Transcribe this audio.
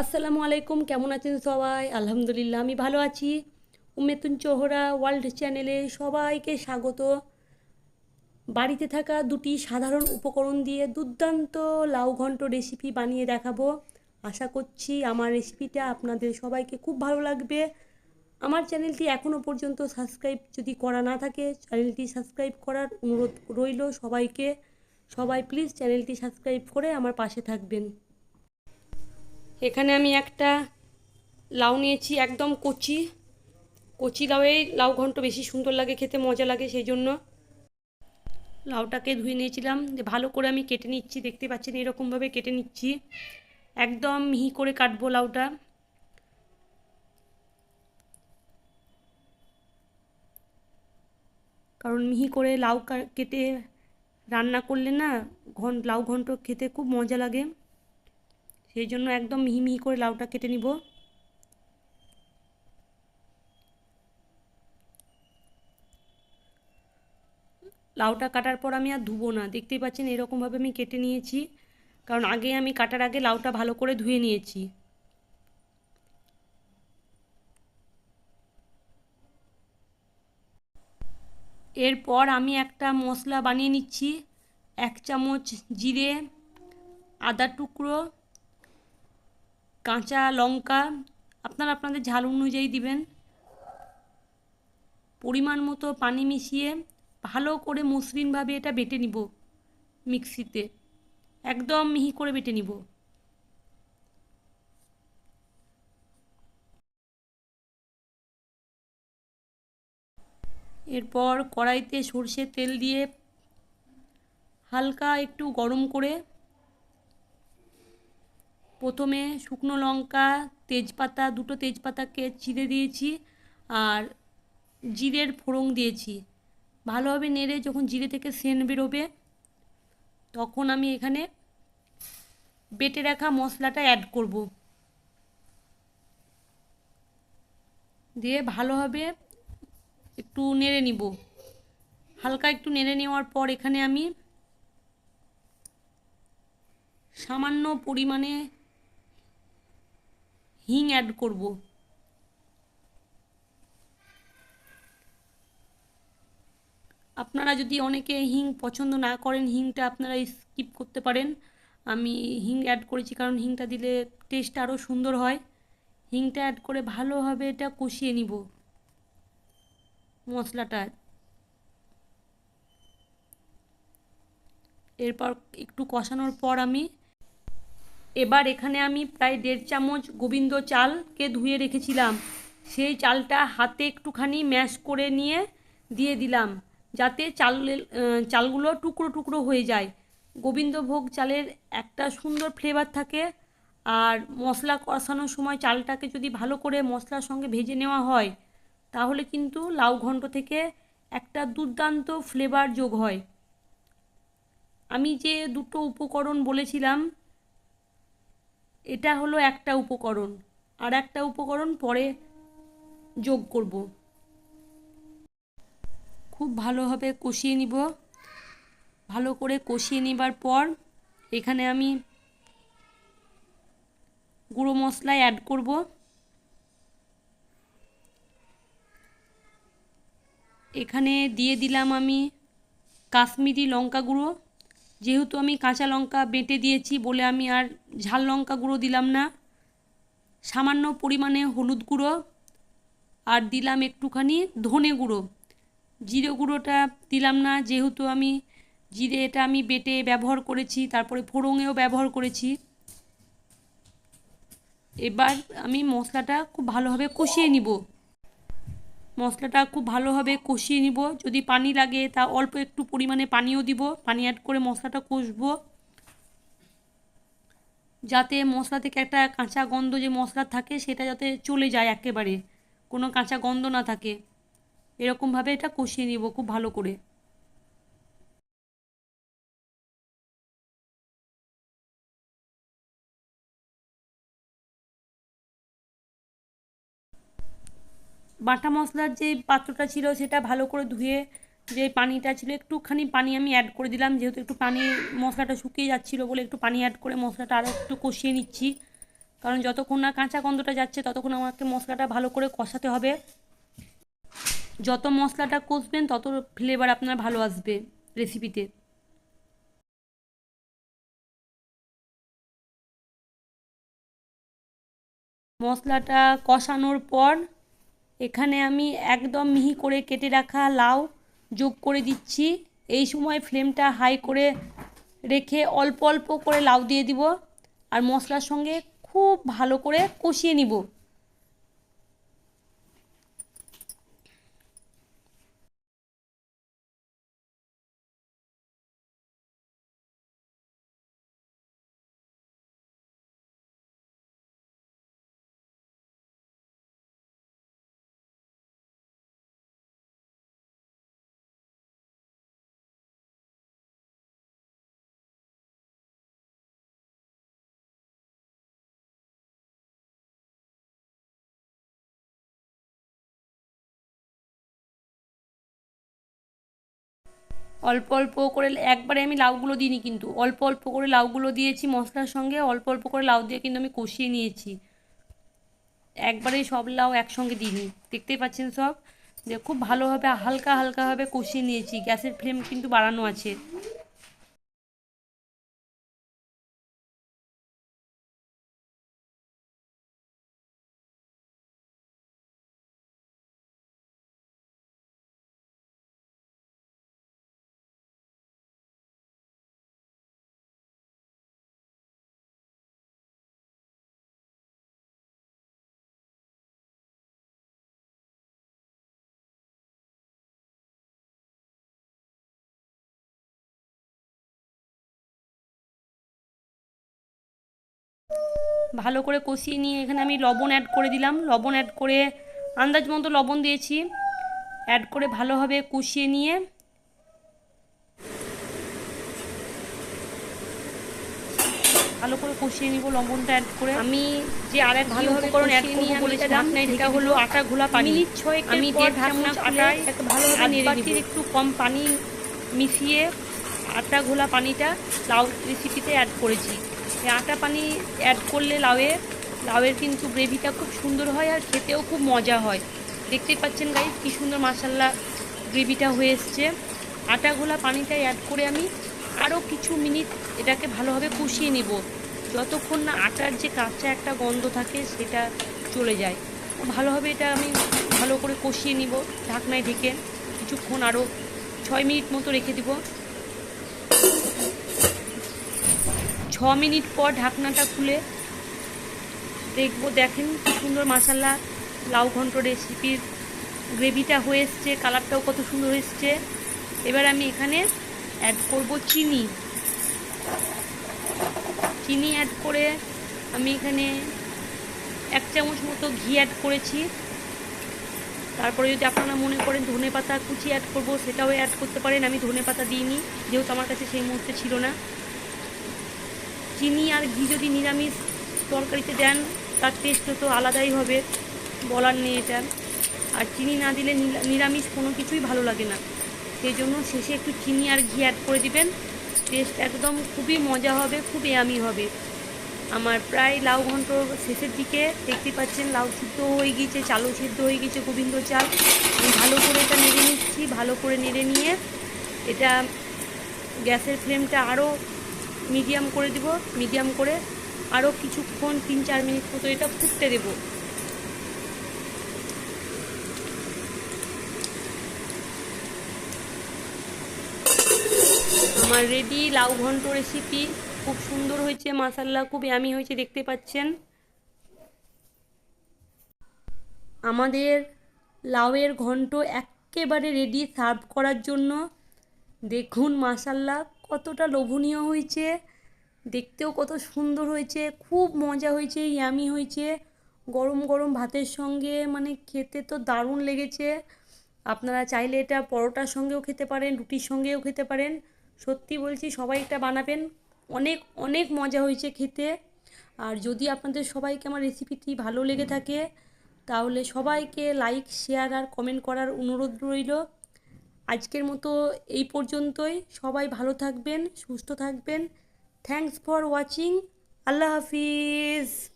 আসসালামু আলাইকুম, কেমন আছেন সবাই? আলহামদুলিল্লাহ, আমি ভালো আছি। উমেতুন চোহরা ওয়ার্ল্ড চ্যানেলে সবাইকে স্বাগত। বাড়িতে থাকা দুটি সাধারণ উপকরণ দিয়ে দুর্দান্ত লাউ ঘন্ট রেসিপি বানিয়ে দেখাবো। আশা করছি আমার রেসিপিটা আপনাদের সবাইকে খুব ভালো লাগবে। আমার চ্যানেলটি এখনও পর্যন্ত সাবস্ক্রাইব যদি করা না থাকে, চ্যানেলটি সাবস্ক্রাইব করার অনুরোধ রইল সবাইকে। সবাই প্লিজ চ্যানেলটি সাবস্ক্রাইব করে আমার পাশে থাকবেন। এখানে আমি একটা লাউ নিয়েছি, একদম কচি। কচি লাউয়ে লাউ ঘন্ট বেশি সুন্দর লাগে, খেতে মজা লাগে সেই জন্য। লাউটাকে ধুয়ে নিয়েছিলাম, যে ভালো করে আমি কেটে নিচ্ছি, দেখতে পাচ্ছেন এরকমভাবে কেটে নিচ্ছি। একদম মিহি করে কাটবো লাউটা। কারণ মিহি করে লাউ কেটে রান্না করলে না, ঘন, লাউ ঘন্ট খেতে খুব মজা লাগে। সেই জন্য একদম মিহি মিহি করে লাউটা কেটে নিব। লাউটা কাটার পর আমি আর ধুবো না। দেখতেই পাচ্ছেন এরকমভাবে আমি কেটে নিয়েছি। কারণ আগে আমি কাটার আগে লাউটা ভালো করে ধুয়ে নিয়েছি। এরপর আমি একটা মশলা বানিয়ে নিচ্ছি। এক চামচ জিরে, আদা টুকরো কাঁচা লঙ্কা, আপনারা আপনাদের ঝাল অনুযায়ী দিবেন। পরিমাণ মতো পানি মিশিয়ে ভালো করে মসৃণভাবে এটা বেটে নিব মিক্সিতে। একদম মিহি করে বেটে নিব। এরপর কড়াইতে সর্ষে তেল দিয়ে হালকা একটু গরম করে প্রথমে শুকনো লঙ্কা, তেজপাতা, দুটো তেজপাতাকে চিড়ে দিয়েছি আর জিরের ফোড়ন দিয়েছি। ভালোভাবে নেড়ে যখন জিরে থেকে সেন বেরোবে, তখন আমি এখানে বেটে রাখা মশলাটা অ্যাড করব। দিয়ে ভালোভাবে একটু নেড়ে নিব। হালকা একটু নেড়ে নেওয়ার পর এখানে আমি সামান্য পরিমাণে হিং অ্যাড করব। আপনারা যদি অনেকে হিং পছন্দ না করেন হিংটা আপনারা স্কিপ করতে পারেন। আমি হিং অ্যাড করেছি কারণ হিংটা দিলে টেস্ট আরও সুন্দর হয়। হিংটা অ্যাড করে ভালোভাবে এটা কষিয়ে নিব। মশলাটা। এরপর একটু কষানোর পর আমি এবার এখানে আমি প্রায় দেড় চামচ গোবিন্দ চালকে ধুয়ে রেখেছিলাম। সেই চালটা হাতে একটুখানি ম্যাশ করে নিয়ে দিয়ে দিলাম, যাতে চাল চালগুলো টুকরো টুকরো হয়ে যায়। গোবিন্দভোগ চালের একটা সুন্দর ফ্লেভার থাকে, আর মশলা কষানোর সময় চালটাকে যদি ভালো করে মশলার সঙ্গে ভেজে নেওয়া হয়, তাহলে কিন্তু লাউ ঘন্ট থেকে একটা দুর্দান্ত ফ্লেভার যোগ হয়। আমি যে দুটো উপকরণ বলেছিলাম এটা হলো একটা উপকরণ। আর একটা উপকরণ পরে যোগ করব। খুব ভালোভাবে কষিয়ে নিব। ভালো করে কষিয়ে নেবার পর এখানে আমি গুঁড়ো মশলা অ্যাড করব। এখানে দিয়ে দিলাম আমি কাশ্মীরি লঙ্কা গুঁড়ো। যেহেতু আমি কাঁচা লঙ্কা বেটে দিয়েছি, বলে আমি আর ঝাল লঙ্কা গুঁড়ো দিলাম না। সামান্য পরিমাণে হলুদ গুঁড়ো আর দিলাম একটুখানি ধনে গুঁড়ো। জিরে গুঁড়োটা দিলাম না, যেহেতু আমি জিরে এটা আমি বেটে ব্যবহার করেছি, তারপরে ফোড়ঙেও ব্যবহার করেছি। এবার আমি মশলাটা খুব ভালোভাবে কষিয়ে নিব। মশলাটা খুব ভালোভাবে কষিয়ে নিব। যদি পানি লাগে তা অল্প একটু পরিমাণে পানিও দিব। পানি অ্যাড করে মশলাটা কষবো। যাতে মশলা থেকে একটা কাঁচা গন্ধ যে মশলা থাকে সেটা যাতে চলে যায় একেবারে। কোনো কাঁচা গন্ধ না থাকে। এরকমভাবে এটা কষিয়ে নিব খুব ভালো করে। বাটা মশলার যে পাত্রটা ছিল সেটা ভালো করে ধুয়ে যে পানিটা ছিল, একটুখানি পানি আমি অ্যাড করে দিলাম, যেহেতু একটু পানি মশলাটা শুকিয়ে যাচ্ছিল বলে একটু পানি অ্যাড করে মশলাটা আরও একটু কষিয়ে নিচ্ছি। কারণ যতক্ষণ না কাঁচা গন্ধটা যাচ্ছে, ততক্ষণ আমাকে মশলাটা ভালো করে কষাতে হবে। যত মশলাটা কষবেন, তত ফ্লেভার আপনার ভালো আসবে রেসিপিতে মশলাটা কষানোর পর এখানে আমি একদম মিহি করে কেটে রাখা লাউ যোগ করে দিচ্ছি। এই সময় ফ্লেমটা হাই করে রেখে অল্প অল্প করে লাউ দিয়ে দিব। আর মশলার সঙ্গে খুব ভালো করে কষিয়ে নিব। অল্প অল্প করে একবারে আমি লাউগুলো দিইনি কিন্তু। অল্প অল্প করে লাউগুলো দিয়েছি মশলার সঙ্গে, অল্প অল্প করে লাউ দিয়ে কিন্তু আমি কষিয়ে নিয়েছি। একবারেই সব লাউ একসঙ্গে দিইনি। দেখতেই পাচ্ছেন সব? যে খুব ভালোভাবে, হালকা হালকাভাবে কষিয়ে নিয়েছি। গ্যাসের ফ্লেম কিন্তু বাড়ানো আছে। ভালো করে কষিয়ে নিয়ে এখানে আমি লবণ অ্যাড করে দিলাম। লবণ অ্যাড করে আন্দাজ মতো লবণ দিয়েছি। অ্যাড করে ভালোভাবে কষিয়ে নিয়ে ভালো করে কষিয়ে নিব লবণটা অ্যাড করে। আমি যে আর এক ভালো উপকরণ অ্যাড করব বলেছিলাম সেটা হলো আটা ঘোলা পানি। আমি দেড় ঢাকনা আটায় ভালোভাবে নেড়ে নিব। একটু কম পানি মিশিয়ে আটা ঘোলা পানিটা লাউ রেসিপিতে অ্যাড করেছি। এই আটা পানি অ্যাড করলে লাউয়ে লাউয়ের কিন্তু গ্রেভিটা খুব সুন্দর হয় আর খেতেও খুব মজা হয়। দেখতেই পাচ্ছেন গাই কী সুন্দর মাসাল্লা গ্রেভিটা হয়ে এসছে। আটা পানিটা অ্যাড করে আমি আরও কিছু মিনিট এটাকে ভালোভাবে কষিয়ে নেব। যতক্ষণ না আটার যে কাঁচা একটা গন্ধ থাকে সেটা চলে যায়। ভালোভাবে এটা আমি ভালো করে কষিয়ে নিব, ঢাকনায় ঢেকে কিছুক্ষণ আরও ছয় মিনিট মতো রেখে দিব। ছ মিনিট পর ঢাকনাটা খুলে দেখব, দেখেন কি সুন্দর মাসাল্লা লাউ ঘন্ট রেসিপির গ্রেভিটা হয়ে এসছে, কালারটাও কত সুন্দর এসছে। এবার আমি এখানে অ্যাড করব চিনি। চিনি অ্যাড করে আমি এখানে এক চামচ মতো ঘি অ্যাড করেছি। তারপরে যদি আপনারা মনে করেন ধনে পাতা কুচি অ্যাড করব, সেটাও অ্যাড করতে পারেন। আমি ধনে পাতা দিইনি, যেহেতু আমার কাছে সেই মুহূর্তে ছিল না। চিনি আর ঘি যদি নিরামিষ তরকারিতে দেন, তার টেস্ট তো আলাদাই হবে। বলার নেই এটা। আর চিনি না দিলে নিরামিষ কোনো কিছুই ভালো লাগে না। সেই জন্য শেষে একটু চিনি আর ঘি অ্যাড করে দিবেন। টেস্ট একদম খুবই মজা হবে, খুব এয়ামি হবে। আমার প্রায় লাউ ঘন্ট শেষের দিকে দেখতে পাচ্ছেন, লাউ সিদ্ধ হয়ে গিয়েছে, চালও সিদ্ধ হয়ে গিয়েছে, গোবিন্দ চাল। আমি ভালো করে এটা নেড়ে নিচ্ছি, ভালো করে নেড়ে নিয়ে এটা গ্যাসের ফ্লেমটা আরও মিডিয়াম করে দিব, মিডিয়াম করে আরও কিছুক্ষণ তিন চার মিনিট মতো এটা ফুটতে দেব। আমার রেডি লাউ ঘন্ট রেসিপি খুব সুন্দর হয়েছে মাসাল্লা খুব ইয়ামি হয়েছে, দেখতে পাচ্ছেন। আমাদের লাউয়ের ঘন্ট একেবারে রেডি সার্ভ করার জন্য। দেখুন মাসাল্লা কতটা লোভনীয় হয়েছে, দেখতেও কত সুন্দর হয়েছে, খুব মজা হয়েছে ইয়ামি হয়েছে। গরম গরম ভাতের সঙ্গে মানে খেতে তো দারুণ লেগেছে। আপনারা চাইলে এটা পরোটার সঙ্গেও খেতে পারেন, রুটির সঙ্গেও খেতে পারেন। সত্যি বলছি, সবাই এটা বানাবেন। অনেক অনেক মজা হয়েছে খেতে। আর যদি আপনাদের সবাইকে আমার রেসিপিটি ভালো লেগে থাকে, তাহলে সবাইকে লাইক শেয়ার আর কমেন্ট করার অনুরোধ রইল। আজকের মতো এই পর্যন্তই। সবাই ভালো থাকবেন সুস্থ থাকবেন। থ্যাংকস ফর ওয়াচিং আল্লাহ হাফিজ।